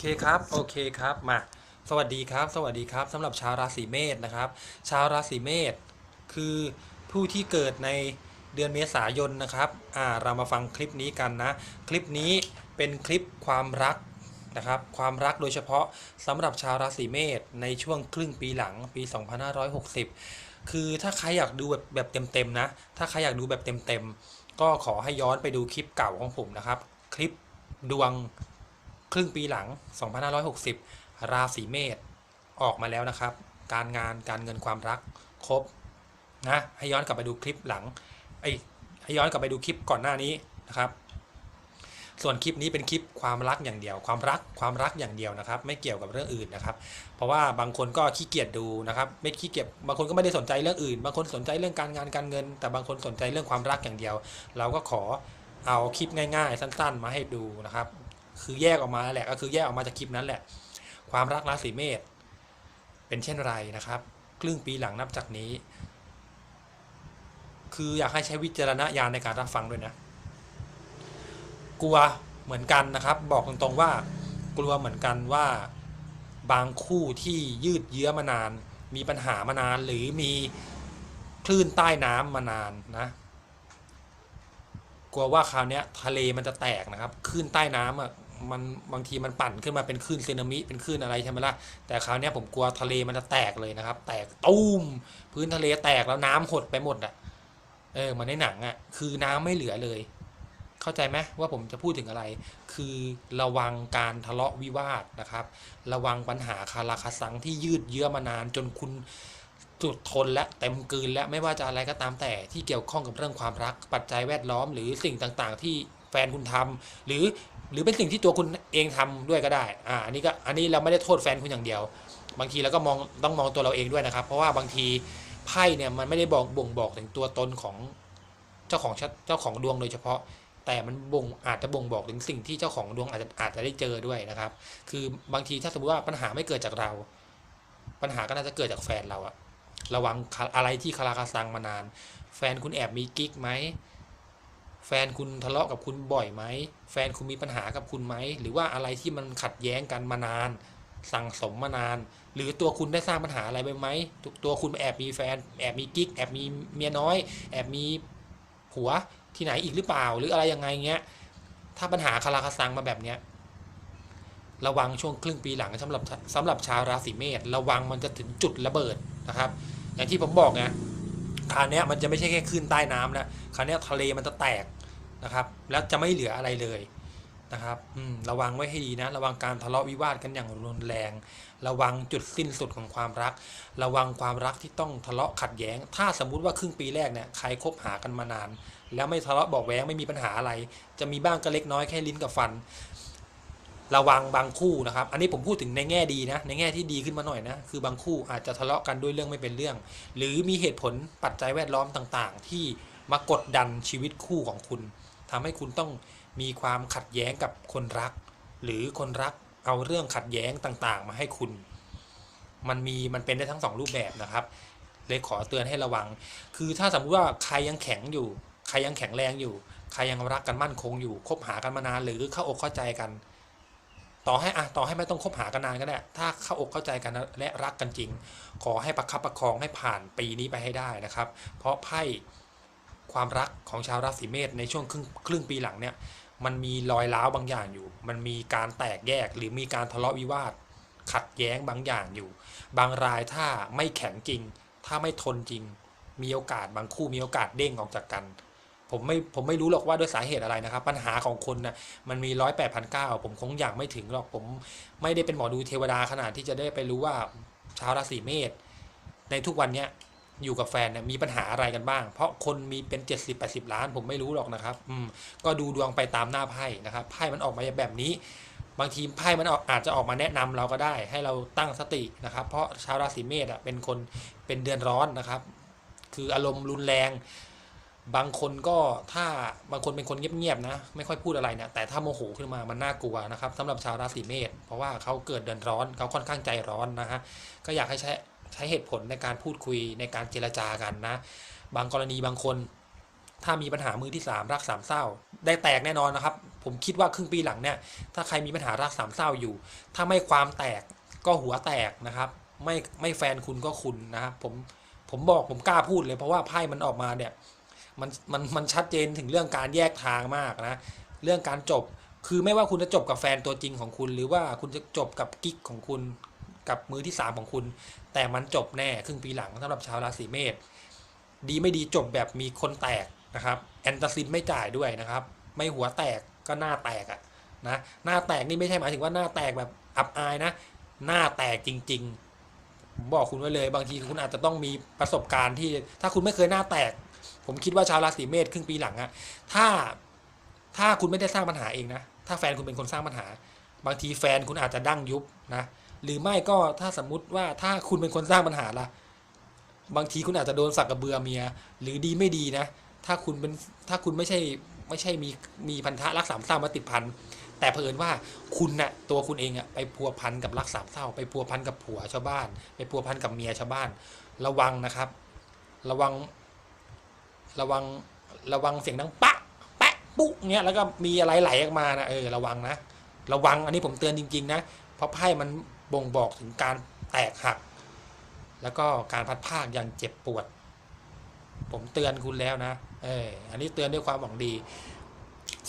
เคครับโอเคครับมาสวัสดีครับ สวัสดีครับสำหรับชาวราศีเมษนะครับ ชาวราศีเมษคือผู้ที่เกิดในเดือนเมษายนนะครับอ่าเรามาฟังคลิปนี้กันนะ คลิปนี้เป็นคลิปความรักนะครับความรักโดยเฉพาะสำหรับชาวราศีเมษในช่วงครึ่งปีหลังปี 2560 คือถ้าใครอยากดูแบบแบบเต็มๆนะ ถ้าใครอยากดูแบบเต็มๆก็ขอให้ย้อนไปดูคลิปเก่าของผมนะครับ คลิปดวง ครึ่งปีหลัง 2560 ราศีเมษออกมาแล้วนะครับ การงานการเงินความรักครบนะให้ย้อนกลับไปดูคลิปหลังไอ้ให้ย้อนกลับไปดูคลิปก่อนหน้านี้นะครับ ส่วนคลิปนี้เป็นคลิปความรักอย่างเดียว ความรักความรักอย่างเดียวนะครับ ไม่เกี่ยวกับเรื่องอื่นนะครับ เพราะว่าบางคนก็ขี้เกียจดูนะครับ ไม่ขี้เกียจบางคนก็ไม่ได้สนใจเรื่องอื่น บางคนสนใจเรื่องการงานการเงิน แต่บางคนสนใจเรื่องความรักอย่างเดียว เราก็ขอเอาคลิปง่าย ๆ สั้น ๆ มาให้ดูนะครับ คือแยกออกมาแหละก็คือแยกออกมาจากคลิปนั้นแหละ ความรักราศีเมษเป็นเช่นไรนะครับ ครึ่งปีหลังนับจากนี้ คืออยากให้ใช้วิจารณญาณในการรับฟังด้วยนะ กลัวเหมือนกันนะครับ บอกตรงๆว่า กลัวเหมือนกันว่าบางคู่ที่ยืดเยื้อมานาน มีปัญหามานานหรือมีคลื่นใต้น้ำมานานนะ กลัวว่าคราวนี้ทะเลมันจะแตกนะครับ คลื่นใต้น้ำอะ มันบางทีมันปั่นขึ้นมาเป็นคลื่นสึนามิเป็นคลื่นอะไรใช่ไหมล่ะแต่คราวนี้ผมกลัวทะเลมันจะแตกเลยนะครับ แตกตุ้ม พื้นทะเลแตกแล้วน้ำหดไปหมดอะเออมันในหนังอะ คือน้ำไม่เหลือเลย เข้าใจไหมว่าผมจะพูดถึงอะไร คือระวังการทะเลาะวิวาทนะครับ ระวังปัญหาคาราคาซังที่ยืดเยื้อมานานจนคุณจุดทนและเต็มกืนและไม่ว่าจะอะไรก็ตามแต่ที่เกี่ยวข้องกับเรื่องความรักปัจจัยแวดล้อมหรือสิ่งต่างๆ ที่ แฟนคุณทำหรือหรือเป็นสิ่งที่ตัวคุณเองทำด้วยก็ได้อ่าอันนี้ก็อันนี้เราไม่ได้โทษแฟนคุณอย่างเดียว บางทีเราก็มองต้องมองตัวเราเองด้วยนะครับ เพราะว่าบางทีไพ่เนี่ยมันไม่ได้บอกบ่งบอกถึงตัวตนของเจ้าของชะเจ้าของดวงโดยเฉพาะ แต่มันบ่งอาจจะบ่งบอกถึงสิ่งที่เจ้าของดวงอาจจะอาจจะได้เจอด้วยนะครับ คือบางทีถ้าสมมติว่าปัญหาไม่เกิดจากเรา ปัญหาก็น่าจะเกิดจากแฟนเราอะระวังอะไรที่คาราคาซังมานาน แฟนคุณแอบมีกิ๊กไหม แฟนคุณทะเลาะกับคุณบ่อยไหม แฟนคุณมีปัญหากับคุณไหม หรือว่าอะไรที่มันขัดแย้งกันมานาน สั่งสมมานาน หรือตัวคุณได้สร้างปัญหาอะไรไปไหม ตัวคุณแอบมีแฟน แอบมีกิ๊ก แอบมีเมียน้อย แอบมีผัวที่ไหนอีกหรือเปล่า หรืออะไรยังไงเงี้ย ถ้าปัญหาคาราคาซังมาแบบเนี้ย ระวังช่วงครึ่งปีหลังสำหรับสำหรับชาวราศีเมษ ระวังมันจะถึงจุดระเบิดนะครับ อย่างที่ผมบอกไงคราวนี้มันจะไม่ใช่แค่คลื่นใต้น้ำแล้วคราวนี้ทะเลมันจะแตก นะครับ แล้วจะไม่เหลืออะไรเลยนะครับระวังไว้ให้ดีนะ ระวังการทะเลาะวิวาทกันอย่างรุนแรง ระวังจุดสิ้นสุดของความรัก ระวังความรักที่ต้องทะเลาะขัดแย้ง ถ้าสมมุติว่าครึ่งปีแรกเนี่ยใครคบหากันมานาน แล้วไม่ทะเลาะบอกแว้งไม่มีปัญหาอะไร จะมีบ้างก็เล็กน้อยแค่ลิ้นกับฟัน ระวังบางคู่นะครับ อันนี้ผมพูดถึงในแง่ดีนะ ในแง่ที่ดีขึ้นมาหน่อยนะ คือบางคู่อาจจะทะเลาะกันด้วยเรื่องไม่เป็นเรื่อง หรือมีเหตุผลปัจจัยแวดล้อมต่าง ๆ ที่มากดดันชีวิตคู่ของคุณ ทำให้คุณต้องมีความขัดแย้งกับคนรัก หรือคนรักเอาเรื่องขัดแย้งต่างๆ มาให้คุณ มันมีมันเป็นได้ทั้งสองรูปแบบนะครับ เลยขอเตือนให้ระวัง คือถ้าสมมติว่าใครยังแข็งอยู่ ใครยังแข็งแรงอยู่ ใครยังรักกันมั่นคงอยู่ คบหากันมานานหรือเข้าอกเข้าใจกัน ต่อให้อะต่อให้ไม่ต้องคบหากันนานก็ได้ ถ้าเข้าอกเข้าใจกันและรักกันจริง ขอให้ประคับประคองให้ผ่านปีนี้ไปให้ได้นะครับ เพราะไพ่ ความรักของชาวราศีเมษในช่วงครึ่งครึ่งปีหลังเนี่ยมันมีรอยร้าวบางอย่างอยู่ มันมีการแตกแยกหรือมีการทะเลาะวิวาท ขัดแย้งบางอย่างอยู่ บางรายถ้าไม่แข็งจริง ถ้าไม่ทนจริง มีโอกาสบางคู่มีโอกาสเด้งออกจากกัน ผมไม่ผมไม่รู้หรอกว่าด้วยสาเหตุอะไรนะครับ ปัญหาของคนนะมันมีร้อยแปดพันเก้าผมคงอยากไม่ถึงหรอกผมไม่ได้เป็นหมอดูเทวดาขนาดที่จะได้ไปรู้ว่าชาวราศีเมษในทุกวันเนี้ย อยู่กับแฟนเนี่ยมีปัญหาอะไรกันบ้าง เพราะคนมีเป็นเจ็ดสิบแปดสิบล้าน ผมไม่รู้หรอกนะครับอืมก็ดูดวงไปตามหน้าไพ่นะครับไพ่มันออกมาแบบนี้ บางทีไพ่มันออกอาจจะออกมาแนะนำเราก็ได้ ให้เราตั้งสตินะครับ เพราะชาวราศีเมษอะเป็นคนเป็นเดือนร้อนนะครับ คืออารมณ์รุนแรง บางคนก็ถ้าบางคนเป็นคนเงียบๆนะ ไม่ค่อยพูดอะไรเนี่ยแต่ถ้าโมโหขึ้นมามันน่ากลัวนะครับสำหรับชาวราศีเมษเพราะว่าเขาเกิดเดือนร้อนเขาค่อนข้างใจร้อนนะฮะก็อยากให้ใช้ ใช้เหตุผลในการพูดคุยในการเจรจากันนะ บางกรณีบางคน ถ้ามีปัญหามือที่สามรักสามเศร้า ได้แตกแน่นอนนะครับ ผมคิดว่าครึ่งปีหลังเนี่ย ถ้าใครมีปัญหารักสามเศร้าอยู่ ถ้าไม่ความแตกก็หัวแตกนะครับ ไม่ไม่แฟนคุณก็คุณนะครับผมผมบอกผมกล้าพูดเลยเพราะว่าไพ่มันออกมาเนี่ยมันมันมันชัดเจนถึงเรื่องการแยกทางมากนะ เรื่องการจบคือไม่ว่าคุณจะจบกับแฟนตัวจริงของคุณ หรือว่าคุณจะจบกับกิ๊กของคุณ กับมือที่สามของคุณ แต่มันจบแน่ครึ่งปีหลังสำหรับชาวราศีเมษดีไม่ดีจบแบบมีคนแตกนะครับแอนตาซินไม่จ่ายด้วยนะครับ ไม่หัวแตกก็หน้าแตกอะนะหน้าแตกนี่ไม่ใช่หมายถึงว่าหน้าแตกแบบอับอายนะ หน้าแตกจริงๆผมบอกคุณไว้เลย บางทีคุณอาจจะต้องมีประสบการณ์ที่ถ้าคุณไม่เคยหน้าแตก ผมคิดว่าชาวราศีเมษครึ่งปีหลังอะถ้าถ้าคุณไม่ได้สร้างปัญหาเองนะ ถ้าแฟนคุณเป็นคนสร้างปัญหา บางทีแฟนคุณอาจจะดั้งยุบนะ หรือไม่ก็ถ้าสมมุติว่าถ้าคุณเป็นคนสร้างปัญหาล่ะ บางทีคุณอาจจะโดนสักกระเบือเมีย หรือดีไม่ดีนะ ถ้าคุณเป็นถ้าคุณไม่ใช่ไม่ใช่มีมีพันธะรักสามเศร้ามาติดพันแต่เผอิญว่าคุณน่ะตัวคุณเองอะไปพัวพันกับรักสามเศร้า ไปพัวพันกับผัวชาวบ้าน ไปพัวพันกับเมียชาวบ้าน ระวังนะครับ ระวัง ระวังระวังเสียงดังปะแปะปุ๊เงี้ยแล้วก็มีอะไรไหลออกมานะเออระวังนะระวังอันนี้ผมเตือนจริง ๆ นะเพราะไพ่มัน บ่งบอกถึงการแตกหัก แล้วก็การพัดภาคอย่างเจ็บปวด ผมเตือนคุณแล้วนะเอออันนี้เตือนด้วยความหวังดี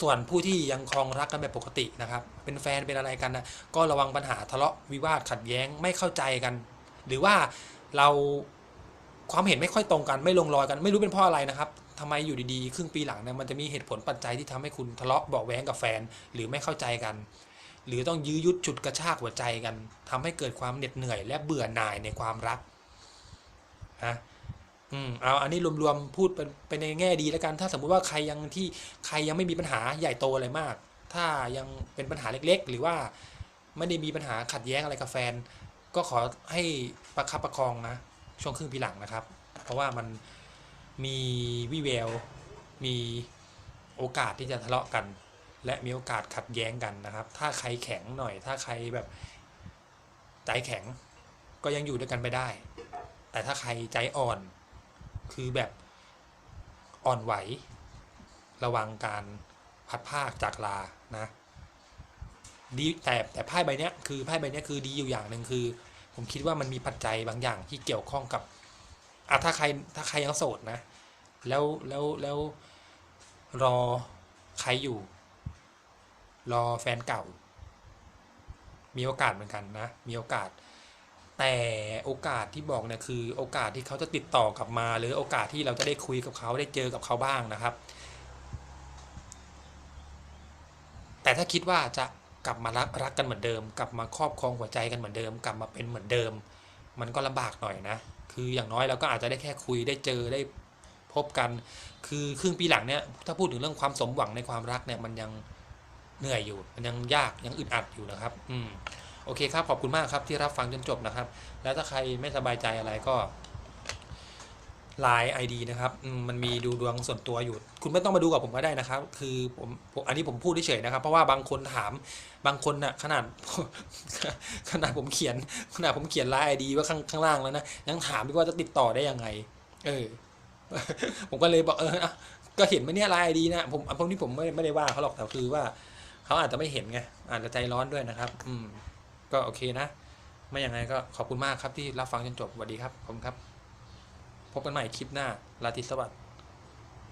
ส่วนผู้ที่ยังครองรักกันแบบปกตินะครับ เป็นแฟนเป็นอะไรกันนะก็ระวังปัญหาทะเลาะวิวาทขัดแย้งไม่เข้าใจกัน หรือว่าเราความเห็นไม่ค่อยตรงกันไม่ลงรอยกัน ไม่รู้เป็นเพราะอะไรนะครับทำไมอยู่ดีๆ ครึ่งปีหลังเนี่ยมันจะมีเหตุผลปัจจัยที่ทำให้คุณทะเลาะเบาแว้งกับแฟน หรือไม่เข้าใจกัน หรือต้องยื้อยุดฉุดกระชากหัวใจกันทำให้เกิดความเหน็ดเหนื่อย และเบื่อหน่ายในความรักฮะอืมเอาอันนี้รวมๆพูดเป็นในแง่ดีแล้วกัน ถ้าสมมุติว่าใครยังที่ใครยังไม่มีปัญหาใหญ่โตอะไรมาก ถ้ายังเป็นปัญหาเล็ก ๆ หรือว่าไม่ได้มีปัญหาขัดแย้งอะไรกับแฟน ก็ขอให้ประคับประคองนะช่วงครึ่งปีหลังนะครับ เพราะว่ามันมีวิแววมีโอกาสที่จะทะเลาะกัน และมีโอกาสขัดแย้งกันนะครับ ถ้าใครแข็งหน่อย ถ้าใครแบบใจแข็งก็ยังอยู่ด้วยกันไปได้ แต่ถ้าใครใจอ่อน คือแบบอ่อนไหว ระวังการพัดภาคจากลานะดีแต่แต่ไพ่ใบเนี้ยคือไพ่ใบเนี้ยคือดีอยู่อย่างหนึ่งคือ ผมคิดว่ามันมีปัจจัยบางอย่างที่เกี่ยวข้องกับอะถ้าใครถ้าใครยังโสดนะ แล้วแล้วแล้วรอใครอยู่ รอแฟนเก่า มีโอกาสเหมือนกันนะ มีโอกาส แต่โอกาสที่บอกเนี่ยคือ โอกาสที่เขาจะติดต่อกลับมา หรือโอกาสที่เราจะได้คุยกับเขาได้เจอกับเขาบ้างนะครับ แต่ถ้าคิดว่าจะกลับมารักรักกันเหมือนเดิม กลับมาครอบครองหัวใจกันเหมือนเดิม กลับมาเป็นเหมือนเดิม มันก็ลำบากหน่อยนะ คืออย่างน้อยเราก็อาจจะได้แค่คุยได้เจอได้พบกัน คือครึ่งปีหลังเนี่ยถ้าพูดถึงเรื่องความสมหวังในความรักเนี่ยมันยัง เหนื่อยอยู่มันยังยากยังอึดอัดอยู่นะครับ อืมโอเคครับขอบคุณมากครับที่รับฟังจนจบนะครับ แล้วถ้าใครไม่สบายใจอะไรก็ไลน์ไอดีนะครับมันมีดูดวงส่วนตัวอยู่ คุณไม่ต้องมาดูกับผมก็ได้นะครับ คือผมผมอันนี้ผมพูดเฉยๆนะครับ เพราะว่าบางคนถามบางคนน่ะขนาดขนาดผมเขียนขนาดผมเขียนไลน์ไอดีว่าข้างข้างล่างแล้วนะยังถามว่าจะติดต่อได้ยังไง เออ ผมก็เลยบอกเออก็เห็นไหมเนี่ยไลน์ไอดีนะผมพวกนี้ผมไม่ไม่ได้ว่าเขาหรอกแต่คือว่า เขาอาจจะไม่เห็นไงอาจจะใจร้อนด้วยนะครับ อืม ก็โอเคนะ ไม่อย่างไรก็ขอบคุณมากครับที่รับฟังจนจบสวัสดีครับผมครับ พบกันใหม่คลิปหน้าลาติสวัสดิ์